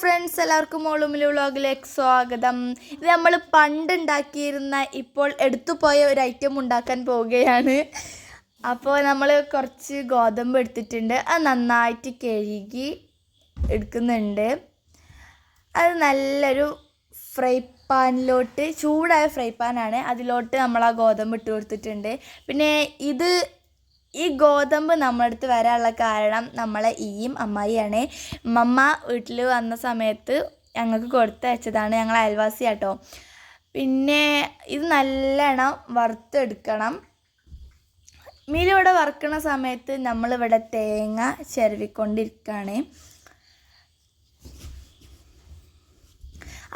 Friends എല്ലാവർക്കും ഓളുമിലെ വ്ളോഗിലേക്ക് സ്വാഗതം. ഇത് നമ്മൾ പണ്ട് ഉണ്ടാക്കിയിരുന്ന ഇപ്പോൾ എടുത്തുപോയ ഒരു ഐറ്റം ഉണ്ടാക്കാൻ പോവുകയാണ്. അപ്പോൾ നമ്മൾ കുറച്ച് ഗോതമ്പ് എടുത്തിട്ടുണ്ട്. അത് നന്നായിട്ട് കഴുകി എടുക്കുന്നുണ്ട്. അത് നല്ലൊരു ഫ്രൈ പാനിലോട്ട് ചൂടായ ഫ്രൈ പാനാണ്. അതിലോട്ട് നമ്മൾ ആ ഗോതമ്പ് ഇട്ട് കൊടുത്തിട്ടുണ്ട്. പിന്നെ ഇത് ഈ ഗോതമ്പ് നമ്മുടെ അടുത്ത് വരാനുള്ള കാരണം നമ്മളെ ഈയും അമ്മായിയാണ്. മമ്മ വീട്ടിൽ വന്ന സമയത്ത് ഞങ്ങൾക്ക് കൊടുത്തയച്ചതാണ് ഞങ്ങൾ അയൽവാസി കേട്ടോ പിന്നെ ഇത് നല്ലോണം വറുത്തെടുക്കണം. മീലിവിടെ വറുക്കണ സമയത്ത് നമ്മളിവിടെ തേങ്ങ ചിരവിക്കൊണ്ടിരിക്കുകയാണ്.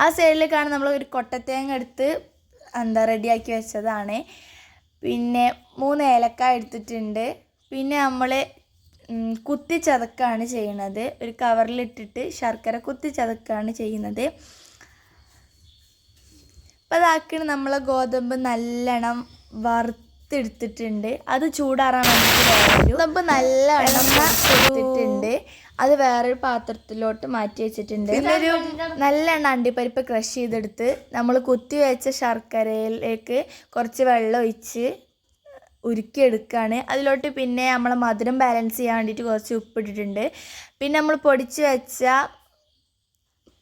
ആ സൈഡിൽ കാണാൻ നമ്മൾ ഒരു കൊട്ടത്തേങ്ങ എടുത്ത് എന്താ റെഡിയാക്കി വെച്ചതാണ്. പിന്നെ മൂന്ന് ഏലക്ക എടുത്തിട്ടുണ്ട്. പിന്നെ നമ്മൾ കുത്തി ചതക്കാണ് ചെയ്യുന്നത് ഒരു കവറിലിട്ടിട്ട് ശർക്കര കുത്തി ചതക്കാണ് ചെയ്യുന്നത്. അപ്പോൾ അതാക്കിന് നമ്മളെ ഗോതമ്പ് നല്ലോണം വറുത്തെടുത്തിട്ടുണ്ട്. അത് ചൂടാറാൻ വേണ്ടിയിട്ട് വേറെ ഗോതമ്പ് നല്ലോണം എടുത്തിട്ടുണ്ട്. അത് വേറൊരു പാത്രത്തിലോട്ട് മാറ്റി വെച്ചിട്ടുണ്ട്. ഒരു നല്ലെണ്ണ അണ്ടിപ്പരിപ്പ് ക്രഷ് ചെയ്തെടുത്ത് നമ്മൾ കുത്തി വെച്ച ശർക്കരയിലേക്ക് കുറച്ച് വെള്ളം ഒഴിച്ച് ഉരുക്കിയെടുക്കുകയാണ്. അതിലോട്ട് പിന്നെ നമ്മൾ മധുരം ബാലൻസ് ചെയ്യാൻ വേണ്ടിയിട്ട് കുറച്ച് ഉപ്പിട്ടിട്ടുണ്ട്. പിന്നെ നമ്മൾ പൊടിച്ച് വെച്ച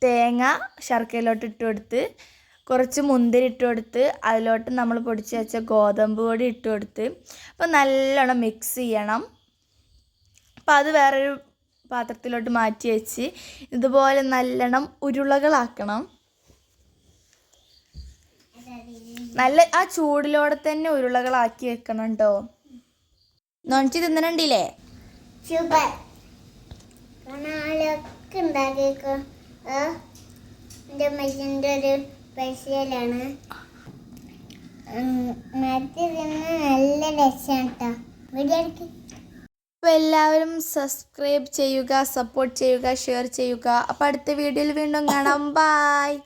തേങ്ങ ശർക്കരയിലോട്ട് ഇട്ട് കൊടുത്ത് കുറച്ച് മുന്തിരി ഇട്ട് കൊടുത്ത് അതിലോട്ട് നമ്മൾ പൊടിച്ച് വെച്ച ഗോതമ്പ് പൊടി ഇട്ട് കൊടുത്ത് അപ്പോൾ നല്ലോണം മിക്സ് ചെയ്യണം. അപ്പോൾ അത് വേറൊരു പാത്രത്തിലോട്ട് മാറ്റി വെച്ച് ഇതുപോലെ നല്ലോണം ഉരുളകളാക്കണം. നല്ല ആ ചൂടിലോടെ തന്നെ ഉരുളകളാക്കി വെക്കണം കേട്ടോ നൊണിച്ച് തിന്നണുണ്ടില്ലേ എന്റെ മനുഷ്യന്റെ ഒരു സ്പെഷ്യലാണ് മറ്റേ തിന്ന് നല്ല രസമാണ് കേട്ടോ വീഡിയോ അപ്പോൾ എല്ലാവരും സബ്സ്ക്രൈബ് ചെയ്യുക സപ്പോർട്ട് ചെയ്യുക ഷെയർ ചെയ്യുക. അപ്പോൾ അടുത്ത വീഡിയോയിൽ വീണ്ടും കാണാം. ബായ്